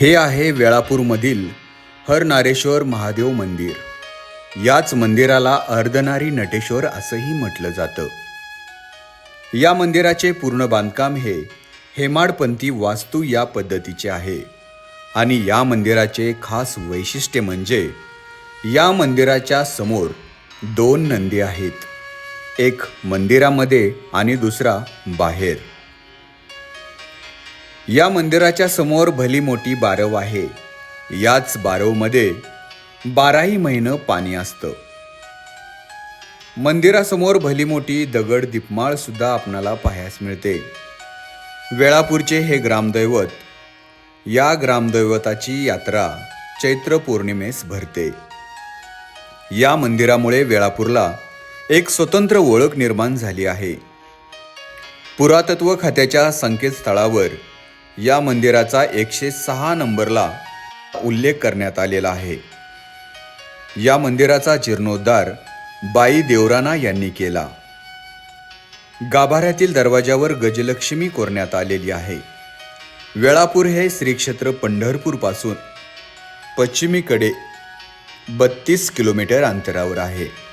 हे आहे वेळापूरमधील हरनारेश्वर महादेव मंदिर. याच मंदिराला अर्धनारी नटेश्वर असंही म्हटलं जातं. या मंदिराचे पूर्ण बांधकाम हे हेमाडपंथी वास्तू या पद्धतीचे आहे आणि या मंदिराचे खास वैशिष्ट्य म्हणजे या मंदिराच्या समोर दोन नंदी आहेत एक मंदिरामध्ये आणि दुसरा बाहेर. या मंदिराच्या समोर भली मोठी बारव आहे. याच बारवमध्ये बाराही महिनं पाणी असतं. मंदिरासमोर भली मोठी दगड दीपमाळ सुद्धा आपणाला पाहायस मिळते. वेळापूरचे हे ग्रामदैवत या ग्रामदैवताची यात्रा चैत्र पौर्णिमेस भरते. या मंदिरामुळे वेळापूरला एक स्वतंत्र ओळख निर्माण झाली आहे. पुरातत्व खात्याच्या संकेतस्थळावर या मंदिराचा एकशे सहा नंबरला उल्लेख करण्यात आलेला आहे. या मंदिराचा जीर्णोद्धार बाई देवराना यांनी केला. गाभाऱ्यातील दरवाजावर गजलक्ष्मी कोरण्यात आलेली आहे. वेळापूर हे श्रीक्षेत्र पंढरपूरपासून पश्चिमेकडे बत्तीस किलोमीटर अंतरावर आहे.